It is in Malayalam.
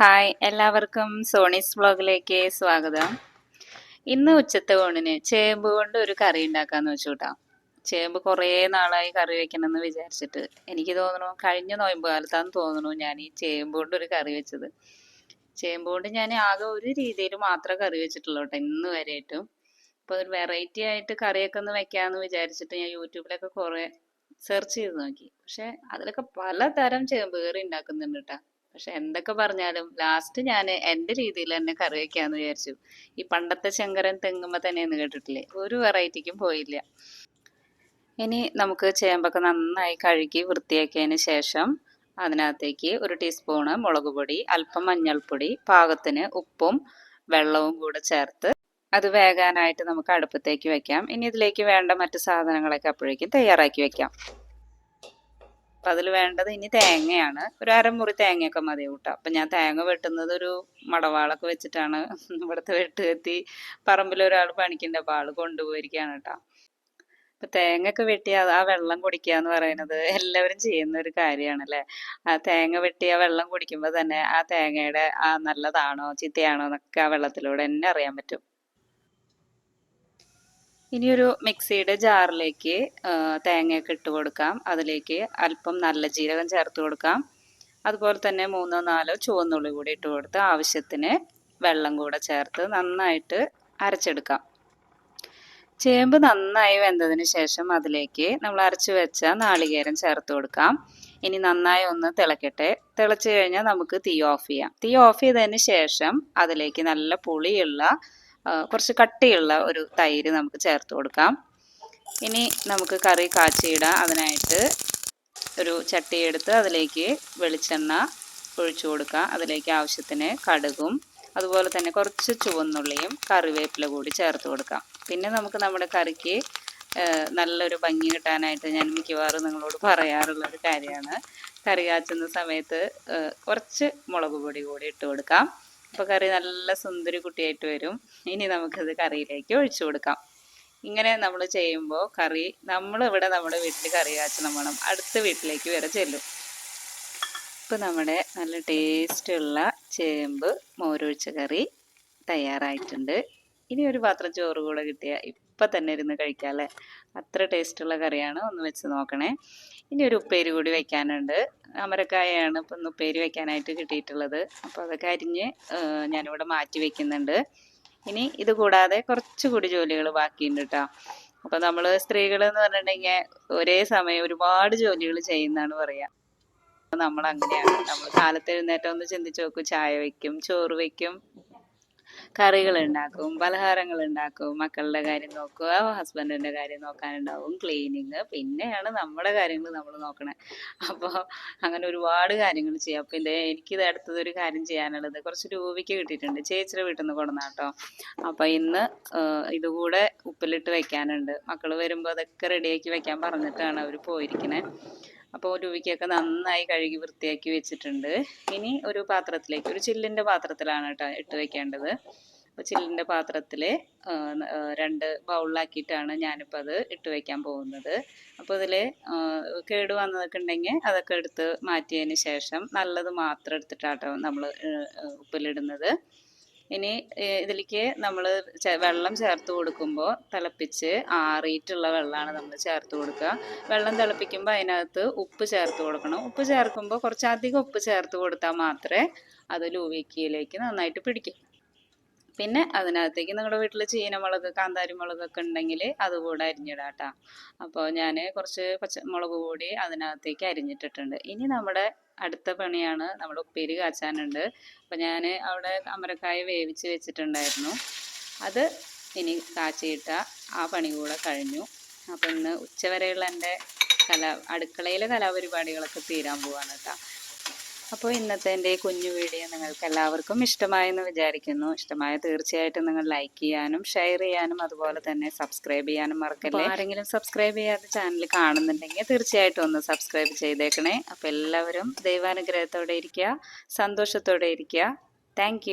ഹായ് എല്ലാവർക്കും സോണീസ് വ്ളോഗിലേക്ക് സ്വാഗതം. ഇന്ന് ഉച്ചത്തെ ഊണിന് ചേമ്പ് കൊണ്ട് ഒരു കറി ഉണ്ടാക്കാന്ന് വെച്ചു കേട്ടോ ചേമ്പ് കുറേ നാളായി കറി വെക്കണമെന്ന് വിചാരിച്ചിട്ട് എനിക്ക് തോന്നുന്നു കഴിഞ്ഞ നോയമ്പ് കാലത്താന്ന് തോന്നുന്നു ഞാൻ ഈ ചേമ്പ് കൊണ്ട് ഒരു കറി വെച്ചത്. ചേമ്പ് കൊണ്ട് ഞാൻ ആകെ ഒരു രീതിയിൽ മാത്രം കറി വെച്ചിട്ടുള്ളൂ കേട്ടോ ഇന്ന് വരെയായിട്ടും. അപ്പോൾ ഒരു വെറൈറ്റി ആയിട്ട് കറിയൊക്കെ ഒന്ന് വെക്കാമെന്ന് വിചാരിച്ചിട്ട് ഞാൻ യൂട്യൂബിലൊക്കെ കുറേ സെർച്ച് ചെയ്ത് നോക്കി. പക്ഷെ അതിലൊക്കെ പലതരം ചേമ്പ് കറി ഉണ്ടാക്കുന്നുണ്ട് കേട്ടോ പക്ഷെ എന്തൊക്കെ പറഞ്ഞാലും ലാസ്റ്റ് ഞാൻ എന്റെ രീതിയിൽ തന്നെ കറി വെക്കാന്ന് വിചാരിച്ചു. ഈ പണ്ടത്തെ ശങ്കരൻ തെങ്ങുമ്പോ തന്നെയെന്ന് കേട്ടിട്ടില്ലേ? ഒരു വെറൈറ്റിക്കും പോയില്ല. ഇനി നമുക്ക് ചേമ്പൊക്കെ നന്നായി കഴുകി വൃത്തിയാക്കിയതിന് ശേഷം അതിനകത്തേക്ക് ഒരു ടീസ്പൂണ് മുളക് പൊടി അല്പം മഞ്ഞൾപ്പൊടി പാകത്തിന് ഉപ്പും വെള്ളവും കൂടെ ചേർത്ത് അത് വേകാനായിട്ട് നമുക്ക് അടുപ്പത്തേക്ക് വെക്കാം. ഇനി ഇതിലേക്ക് വേണ്ട മറ്റു സാധനങ്ങളൊക്കെ അപ്പോഴേക്കും തയ്യാറാക്കി വെക്കാം. അപ്പം അതിൽ വേണ്ടത് ഇനി തേങ്ങയാണ്. ഒരു അരമുറി തേങ്ങയൊക്കെ മതി കൂട്ടാം. അപ്പം ഞാൻ തേങ്ങ വെട്ടുന്നത് ഒരു മടവാളൊക്കെ വെച്ചിട്ടാണ് ഇവിടുത്തെ വെട്ടുകത്തി പറമ്പിൽ ഒരാൾ പണിക്കുന്നുണ്ട് അപ്പോൾ ആൾ കൊണ്ടുപോയിരിക്കുകയാണ് കേട്ടോ. അപ്പം തേങ്ങയൊക്കെ വെട്ടി ആ വെള്ളം കുടിക്കുക എന്ന് പറയുന്നത് എല്ലാവരും ചെയ്യുന്ന ഒരു കാര്യമാണ് അല്ലെ ആ തേങ്ങ വെട്ടി ആ വെള്ളം കുടിക്കുമ്പോൾ തന്നെ ആ തേങ്ങയുടെ ആ നല്ലതാണോ ചീത്തയാണോ എന്നൊക്കെ ആ വെള്ളത്തിലൂടെ തന്നെ അറിയാൻ പറ്റും. ഇനിയൊരു മിക്സിയുടെ ജാറിലേക്ക് തേങ്ങയൊക്കെ ഇട്ട് കൊടുക്കാം. അതിലേക്ക് അല്പം നല്ല ജീരകം ചേർത്ത് കൊടുക്കാം. അതുപോലെ തന്നെ മൂന്നോ നാലോ ചുവന്നുള്ളി കൂടി ഇട്ട് കൊടുത്ത് ആവശ്യത്തിന് വെള്ളം കൂടെ ചേർത്ത് നന്നായിട്ട് അരച്ചെടുക്കാം. ചേമ്പ് നന്നായി വെന്തതിന് ശേഷം അതിലേക്ക് നമ്മൾ അരച്ചു വെച്ച നാളികേരം ചേർത്ത് കൊടുക്കാം. ഇനി നന്നായി ഒന്ന് തിളക്കട്ടെ. തിളച്ച് കഴിഞ്ഞാൽ നമുക്ക് തീ ഓഫ് ചെയ്യാം. തീ ഓഫ് ചെയ്തതിന് ശേഷം അതിലേക്ക് നല്ല പുളിയുള്ള കുറച്ച് കട്ടിയുള്ള ഒരു തൈര് നമുക്ക് ചേർത്ത് കൊടുക്കാം. ഇനി നമുക്ക് കറി കാച്ചിയിടാം. അതിനായിട്ട് ഒരു ചട്ടി എടുത്ത് അതിലേക്ക് വെളിച്ചെണ്ണ ഒഴിച്ചു കൊടുക്കുക അതിലേക്ക് ആവശ്യത്തിന് കടുകും അതുപോലെ തന്നെ കുറച്ച് ചുവന്നുള്ളിയും കറിവേപ്പില കൂടി ചേർത്ത് കൊടുക്കാം. പിന്നെ നമുക്ക് നമ്മുടെ കറിക്ക് നല്ലൊരു ഭംഗി കിട്ടാനായിട്ട് ഞാൻ മിക്കവാറും നിങ്ങളോട് പറയാറുള്ള ഒരു കാര്യമാണ്. കറി കാച്ചുന്ന സമയത്ത് കുറച്ച് മുളക് പൊടി കൂടി ഇട്ട് കൊടുക്കാം. അപ്പോൾ കറി നല്ല സുന്ദരി കുട്ടിയായിട്ട് വരും. ഇനി നമുക്കത് കറിയിലേക്ക് ഒഴിച്ചു കൊടുക്കാം. ഇങ്ങനെ നമ്മൾ ചെയ്യുമ്പോൾ കറി നമ്മൾ ഇവിടെ നമ്മുടെ വീട്ടിൽ കറി കാച്ചണം വേണം. അടുത്ത വീട്ടിലേക്ക് വരെ ചെല്ലും. ഇപ്പം നമ്മുടെ നല്ല ടേസ്റ്റുള്ള ചേമ്പ് മോരൊഴിച്ച കറി തയ്യാറായിട്ടുണ്ട്. ഇനി ഒരു പാത്രം ചോറ് കൂടെ കിട്ടിയാൽ ഇപ്പം തന്നെ ഇരുന്ന് കഴിക്കാം അല്ലേ? അത്ര ടേസ്റ്റുള്ള കറിയാണ് ഒന്ന് വെച്ച് നോക്കണേ. ഇനി ഒരു ഉപ്പേരി കൂടി വെക്കാനുണ്ട്. അമരക്കായാണ് ഇപ്പം ഒന്ന് ഉപ്പേരി വെക്കാനായിട്ട് കിട്ടിയിട്ടുള്ളത്. അപ്പോൾ അതൊക്കെ അരിഞ്ഞ് ഞാനിവിടെ മാറ്റി വെക്കുന്നുണ്ട്. ഇനി ഇത് കൂടാതെ കുറച്ചുകൂടി ജോലികൾ ബാക്കിയുണ്ട് കേട്ടോ അപ്പോൾ നമ്മൾ സ്ത്രീകൾ എന്ന് പറഞ്ഞിട്ടുണ്ടെങ്കിൽ ഒരേ സമയം ഒരുപാട് ജോലികൾ ചെയ്യുന്നതാണ് പറയാ. നമ്മൾ അങ്ങനെയാണ് നമ്മൾ കാലത്ത് എഴുന്നേറ്റം ഒന്ന് ചിന്തിച്ച് നോക്കും. ചായ വെക്കും ചോറ് വെക്കും കറികൾ ഉണ്ടാക്കും പലഹാരങ്ങൾ ഉണ്ടാക്കും മക്കളുടെ കാര്യം നോക്കുക ഹസ്ബൻഡിന്റെ കാര്യം നോക്കാനുണ്ടാവും ക്ലീനിങ് പിന്നെയാണ് നമ്മുടെ കാര്യങ്ങൾ നമ്മൾ നോക്കണേ. അപ്പോൾ അങ്ങനെ ഒരുപാട് കാര്യങ്ങൾ ചെയ്യാം. അപ്പോൾ ഇതേ എനിക്കിത് അടുത്തതൊരു കാര്യം ചെയ്യാനുള്ളത് കുറച്ച് രൂപയ്ക്ക് കിട്ടിയിട്ടുണ്ട്. ചേച്ചിയുടെ വീട്ടിൽ നിന്ന് കൊടുന്നാട്ടോ അപ്പോൾ ഇന്ന് ഇതുകൂടെ ഉപ്പിലിട്ട് വെക്കാനുണ്ട്. മക്കൾ വരുമ്പോൾ അതൊക്കെ റെഡിയാക്കി വെക്കാൻ പറഞ്ഞിട്ടാണ് അവർ പോയിരിക്കണേ. അപ്പോൾ രൂപയ്ക്കൊക്കെ നന്നായി കഴുകി വൃത്തിയാക്കി വെച്ചിട്ടുണ്ട്. ഇനി ഒരു പാത്രത്തിലേക്ക് ഒരു ചില്ലിന്റെ പാത്രത്തിലാണ് കേട്ടോ ഇട്ട് വെക്കേണ്ടത്. അപ്പോൾ ചില്ലിന്റെ പാത്രത്തിൽ രണ്ട് ബൗളിലാക്കിയിട്ടാണ് ഞാനിപ്പോൾ അത് ഇട്ട് വയ്ക്കാൻ പോകുന്നത്. അപ്പോൾ ഇതിൽ കേട് വന്നതൊക്കെ ഉണ്ടെങ്കിൽ അതൊക്കെ എടുത്ത് മാറ്റിയതിന് ശേഷം നല്ലത് മാത്രം എടുത്തിട്ടാട്ടോ നമ്മൾ ഉപ്പിലിടുന്നത്. ഇനി ഇതിലേക്ക് നമ്മൾ വെള്ളം ചേർത്ത് കൊടുക്കുമ്പോൾ തിളപ്പിച്ച് ആറിയിട്ടുള്ള വെള്ളമാണ് നമ്മൾ ചേർത്ത് കൊടുക്കുക വെള്ളം തിളപ്പിക്കുമ്പോൾ അതിനകത്ത് ഉപ്പ് ചേർത്ത് കൊടുക്കണം. ഉപ്പ് ചേർക്കുമ്പോൾ കുറച്ചധികം ഉപ്പ് ചേർത്ത് കൊടുത്താൽ മാത്രമേ അത് ലൂവിക്കിയിലേക്ക് നന്നായിട്ട് പിടിക്കും. പിന്നെ അതിനകത്തേക്ക് നിങ്ങളുടെ വീട്ടിൽ ചീനമുളക് കാന്താരി മുളകൊക്കെ ഉണ്ടെങ്കിൽ അതുകൂടെ അരിഞ്ഞിടാം കേട്ടോ അപ്പോൾ ഞാൻ കുറച്ച് പച്ചമുളക് കൂടി അതിനകത്തേക്ക് അരിഞ്ഞിട്ടിട്ടുണ്ട്. ഇനി നമ്മുടെ അടുത്ത പണിയാണ് നമ്മുടെ ഉപ്പേരി കാച്ചാനുണ്ട്. അപ്പോൾ ഞാൻ അവിടെ അമരക്കായ വേവിച്ച് വെച്ചിട്ടുണ്ടായിരുന്നു. അത് ഇനി കാച്ചിയിട്ട ആ പണി കൂടെ കഴിഞ്ഞു. അപ്പം ഇന്ന് ഉച്ചവരെയുള്ള എന്റെ കല അടുക്കളയിലെ കലാപരിപാടികളൊക്കെ തീരാൻ പോവാണ് കേട്ടോ. അപ്പോൾ ഇന്നത്തെ എന്റെ കുഞ്ഞു വീഡിയോ നിങ്ങൾക്ക് എല്ലാവർക്കും ഇഷ്ടമായെന്ന് വിചാരിക്കുന്നു. ഇഷ്ടമായ തീർച്ചയായിട്ടും നിങ്ങൾ ലൈക്ക് ചെയ്യാനും ഷെയർ ചെയ്യാനും അതുപോലെ തന്നെ സബ്സ്ക്രൈബ് ചെയ്യാനും മറക്കല്ലേ? ആരെങ്കിലും സബ്സ്ക്രൈബ് ചെയ്യാത്ത ചാനൽ കാണുന്നുണ്ടെങ്കിൽ തീർച്ചയായിട്ടും ഒന്ന് സബ്സ്ക്രൈബ് ചെയ്തേക്കണേ. അപ്പോൾ എല്ലാവരും ദൈവാനുഗ്രഹത്തോടെ ഇരിക്കുക സന്തോഷത്തോടെ ഇരിക്കുക. താങ്ക്